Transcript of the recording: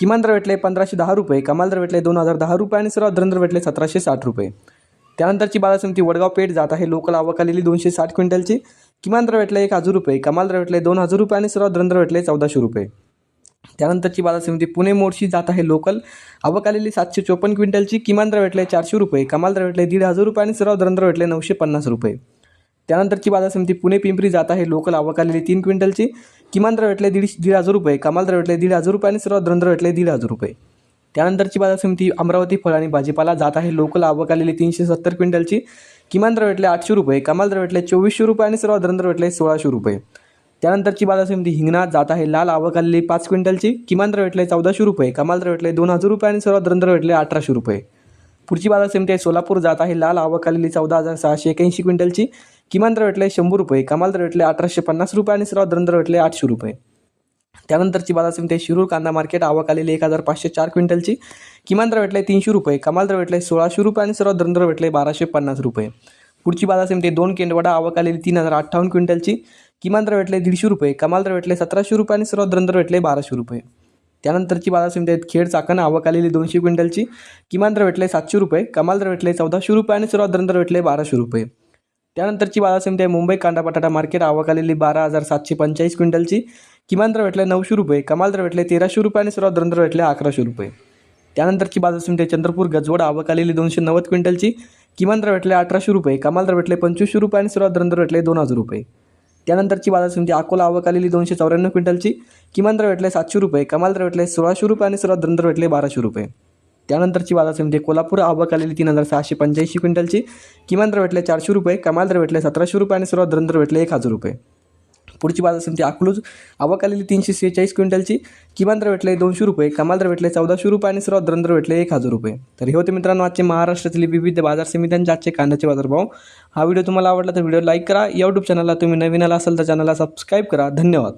किमान दर भेटले पंधराशे दहा रुपये कमाल दर भेटले दोन हजार दहा रुपये आणि सर्वात दर भेटले सतराशे साठ रुपये. त्यानंतरची बाजार समिती वडगाव पेठ जात आहे. लोकल आवक आलेली दोनशे साठ क्विंटलची. किमान दर भेटले एक हजार रुपये कमाल दर भेटले दोन हजार रुपये आणि सर्वात दर भेटले चौदाशे रुपये. त्यानंतरची बाजार समिती पुणे मोडशी जात आहे. लोकल आवक आलेली सातशे चोपन्न क्विंटलची. किमान दर भेटले चारशे रुपये कमाल दर भेटले दीड हजार रुपये आणि सर्वात दर भेटले नऊशे पन्नास रुपये. त्यानंतरची बाजार समिती पुणे पिंपरी जात आहे. लोकल आवक आलेली तीन क्विंटलची. किमान दर भेटले दीड दीड हजार रुपये. कमाल दर भेटले दीड हजार रुपये आणि सर्वात दर भेटले दीड हजार रुपये. त्यानंतरची बाजार समिती अमरावती फळ आणि भाजीपाला जात आहे. लोकल आवक आलेली तीनशे सत्तर क्विंटलची. किमान दर भेटले आठशे रुपये. कमाल दर भेटले चोवीसशे रुपये आणि सर्वात दर भेटले सोळाशे रुपये. त्यानंतरची बाजार समिती हिंगणा जात आहे. लाल आवक आलेली पाच क्विंटलची. किमान दर भेटले चौदाशे रुपये. कमाल दर भेटले दोन हजार रुपये आणि सर्वात दर भेटले अठराशे रुपये. पुढची बाजार समिती आहे. सोलापूर जात आहे. लाल आवक आलेली चौदा हजार सहाशे एक्याऐंशी क्विंटलची. किमान दर भेटले शंभर रुपये कमाल दर भेटले अठराशे पन्नास रुपये आणि सर्वात दर भेटले आठशे रुपये त्यानंतरची बाजार समिती शिरूर कांदा मार्केट आवक आलेली एक हजार पाचशे चार क्विंटलची किमान दर भेटले तीनशे रुपये कमाल दर भेटले सोळाशे रुपये आणि सर्वात दर भेटले बाराशे पन्नास रुपये पुढची बाजार समिती दोन केंडवडा आवक आलेली तीन हजार अठ्ठावन्न क्विंटलची किमान दर भेटले दीडशे रुपये कमाल दर भेटले सतराशे रुपये आणि सर्वात दर भेटले बाराशे रुपये त्यानंतरची बाजार समिती आहेत खेड चाकण आवक आलेली दोनशे क्विंटलची किमान दर भेटले सातशे रुपये कमाल दर भेटले चौदाशे रुपये आणि सर्वात दर भेटले बाराशे रुपये त्यानंतरची बाजार समिती आहे. मुंबई कांदा बटाटा मार्केट. आवक आलेली बारा हजार सातशे पंचेचाळीस क्विंटलची. किमान दर भेटले नऊशे रुपये. कमाल दर भेटले तेराशे रुपये आणि सर्वात दर भेटले अकराशे रुपये. त्यानंतरची बाजार समिती आहे. चंद्रपूर गजवड. आवक आलेली दोनशे नव्वद क्विंटलची. किमान दर भेटले अठराशे रुपये. कमाल दर भेटले पंचवीसशे रुपये आणि सर्वात दर भेटले दोन हजार रुपये. त्यानंतरची बाजार समिती अकोला आवक आलेली दोनशे चौऱ्याण्णव क्विंटलची. किमान दर भेटले सातशे रुपये. कमाल दर भेटले सोळाशे रुपये आणि सर्वात दर भेटले बाराशे रुपये. त्यानंतरची बाजार समिती कोल्हापूर आवक आलेली तीन हजार सहाशे पंच्याऐंशी क्विंटलची. किमान दर भेटले चारशे रुपये कमाल दर भेटले सतराशे रुपये आणि सर्वात दर भेटले एक हजार रुपये. पुढची बाजार समिती अकलूज आवक आलेली तीनशे सेहेचाळीस क्विंटलची. किमान दर भेटले दोनशे रुपये कमाल दर भेटले चौदाशे रुपये आणि सर्वात दर भेटले एक हजार रुपये. तर हे होते मित्रांनो आजचे महाराष्ट्रातील विविध बाजार समित्यांचे आजचे कांद्याचे बाजारभाव. हा व्हिडिओ तुम्हाला आवडला तर व्हिडिओ लाईक करा. यूट्यूब चॅनलला तुम्ही नवीन आला असाल तर चॅनलला सबस्क्राईब करा. धन्यवाद.